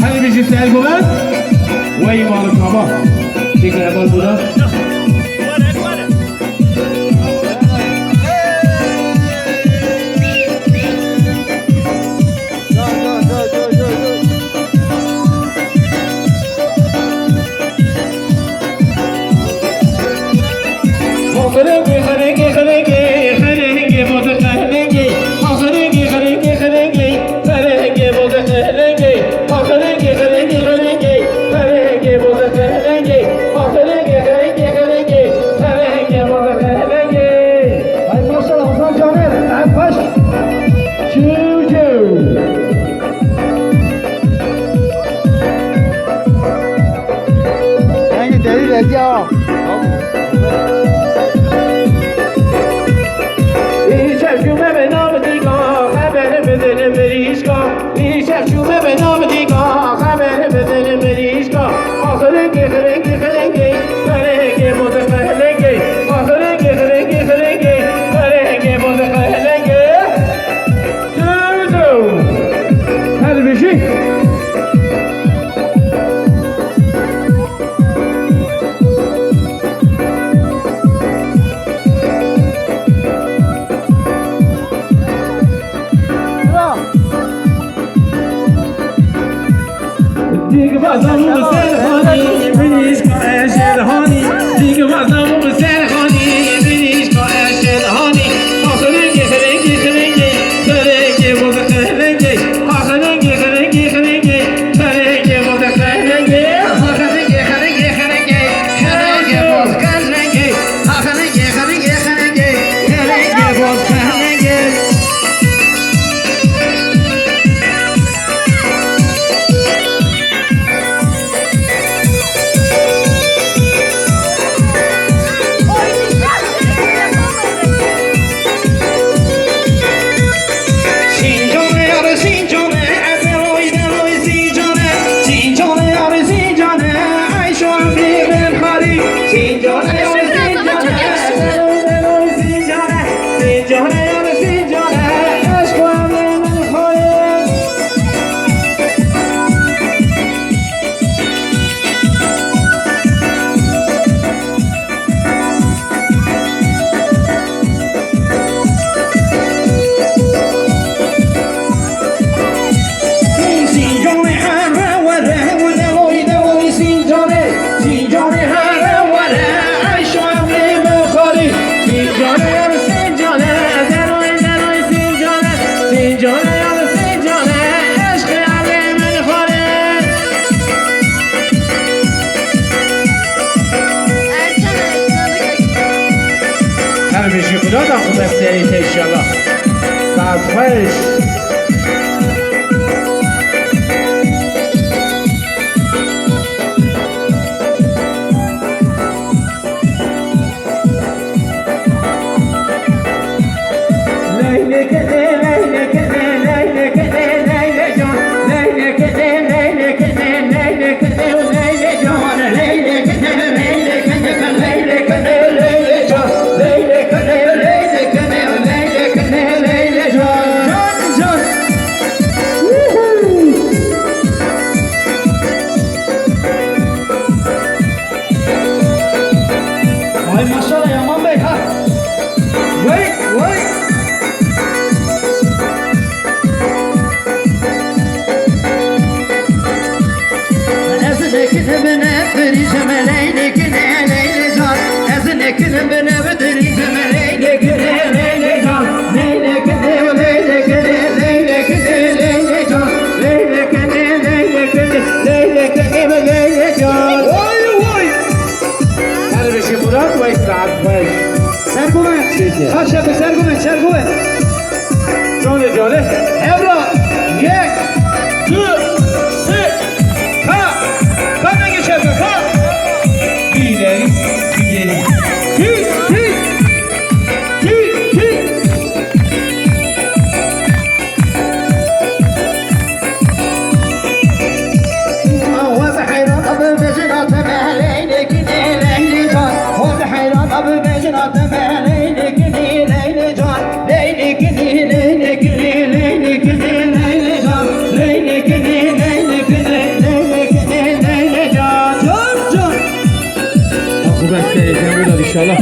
Hadi bizim Selgoven. Vay malı kaba. Tekrar bak burada. Ayo. Ich hab schon mehr benommen, die Gang. Ich hab schon mehr benommen, die Gang. 漂亮，真的。Yeah. بنا ناخذ السيريس ان شاء الله بعد خيش ليلك ليلك ekine bine vereceğim leyle gine leyle can Ezin ekine bine vereceğim leyle gine leyle can Leyle gine leyle gine leyle gine leyle can Leyle gine leyle gine leyle gine leyle can Vay vay Dervişi bırakma istatmayı Serguven Ha şefi Serguven Serguven Şöyle şöyle Evra Yek Kır Heyecanlıyız inşallah.